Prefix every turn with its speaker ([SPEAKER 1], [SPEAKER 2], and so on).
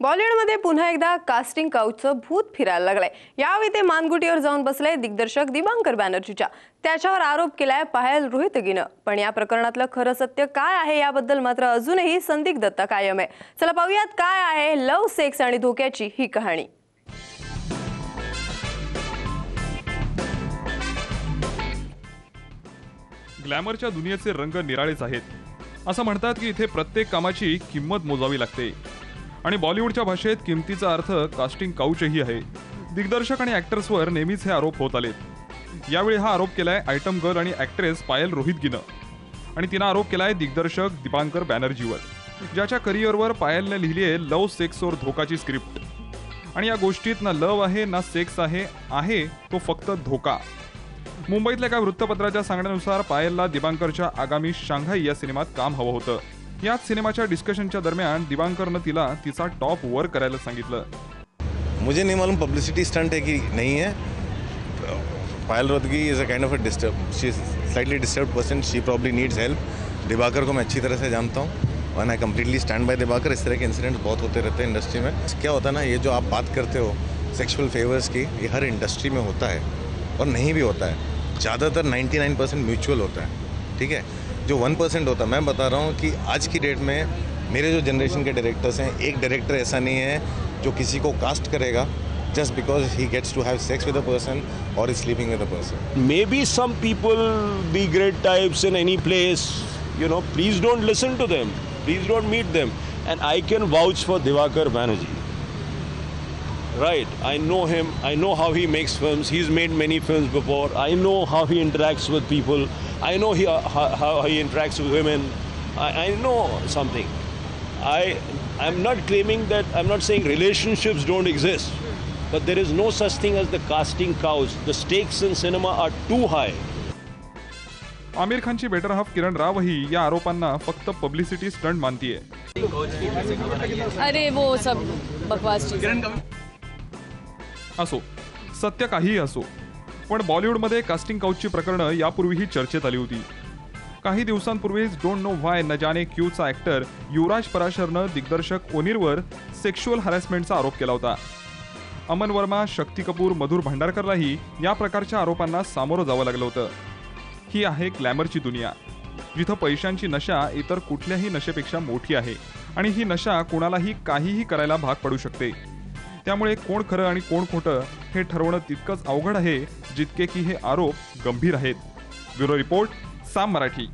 [SPEAKER 1] बॉलिवूडमध्ये पुन्हा एकदा कास्टिंग काउचचं भूत फिरायला लागलंय. यावेळी ते मानगुटीवर जाऊन बसले दिग्दर्शक दिवांकर बॅनर्जीच्या. त्याच्यावर आरोप केलाय पायल रोहितगीनं. पण या प्रकरणातलं खरं सत्य काय आहे याबद्दल मात्र अजूनही संदिग्धता कायम आहे. चला पाहूयात काय आहे लव सेक्स आणि धोक्याची ही कहाणी.
[SPEAKER 2] ग्लॅमरच्या दुनियेचे रंग निराळेच आहेत. असं म्हणतात की इथे प्रत्येक कामाची किंमत मोजावी लागते. आणि बॉलिवूडच्या भाषेत किमतीचा अर्थ कास्टिंग काउचही आहे. दिग्दर्शक आणि ॲक्टर्सवर नेहमीच हे आरोप होत आलेत. यावेळी हा आरोप केलाय आयटम गर्ल आणि ॲक्ट्रेस पायल रोहितगीनं. आणि तिनं आरोप केलाय दिग्दर्शक दीपांकर बॅनर्जीवर ज्याच्या करिअरवर पायलने लिहिली आहे लव सेक्स और धोकाची स्क्रिप्ट. आणि या गोष्टीत ना लव आहे ना सेक्स आहे आहे तो फक्त धोका. मुंबईतल्या एका वृत्तपत्राच्या सांगण्यानुसार पायलला दिबांकरच्या आगामी शांघाई या सिनेमात काम हवं होतं. याच सिनेमाच्या डिस्कशनच्या दरम्यान दिबांकरनं तिला तिचा टॉप वर करायला सांगितलं.
[SPEAKER 3] मुझे नहीं मालूम पब्लिसिटी स्टंट है कि नहीं है. Payal Rohatgi is a kind of a disturb she slightly disturb person she probably needs help Diwakar को मैं अच्छी तरह से जानता हूँ one I completely stand by Diwakar. इस तरह के इंसिडेंट्स बहुत होते रहते हैं इंडस्ट्री में। क्या होता है ना, ये जो आप बात करते हो सेक्सुअल फेवर्स की, ये हर इंडस्ट्री में होता है, और नहीं भी होता है। ज़्यादातर 99 परसेंट म्यूचुअल होता है, ठीक है? जो वन परसेंट होता है, मैं बता रहा हूँ कि आज की डेट में मेरे जो जनरेशन के डायरेक्टर्स हैं, एक डायरेक्टर ऐसा नहीं है जो किसी को कास्ट करेगा just because he gets to have sex with a person और sleeping with a person
[SPEAKER 4] maybe some people be great types in any place you know please don't listen to them please don't meet them and I can vouch for Diwakar Banerjee right i know him i know how he makes films he's made many films before i know how he interacts with people i know he, how, how he interacts with women I, I know something i i'm not claiming that i'm not saying relationships don't exist but there is no such thing as the casting couch the stakes in cinema are too high
[SPEAKER 2] Aamir खानची better half Kiran रावही या आरोपांना फक्त publicity stunt मानतीये
[SPEAKER 5] अरे वो सब बकवास चीज
[SPEAKER 2] असो सत्य काहीही असो पण बॉलिवूडमध्ये कास्टिंग काउचची प्रकरणं यापूर्वीही चर्चेत आली होती. काही दिवसांपूर्वीच डोंट नो व्हाय न जाने क्यूचा ॲक्टर युवराज पराशरनं दिग्दर्शक ओनीरवर सेक्शुअल हॅरॅसमेंटचा आरोप केला होता. अमन वर्मा शक्ती कपूर मधुर भांडारकरलाही या प्रकारच्या आरोपांना सामोरं जावं लागलं होतं. ही आहे ग्लॅमरची दुनिया जिथं पैशांची नशा इतर कुठल्याही नशेपेक्षा मोठी आहे आणि ही नशा कुणालाही काहीही करायला भाग पडू शकते. त्यामुळे कोण खरं आणि कोण खोटं हे ठरवणं तितकंच अवघड आहे जितके की हे आरोप गंभीर आहेत. Bureau report Saam Marathi.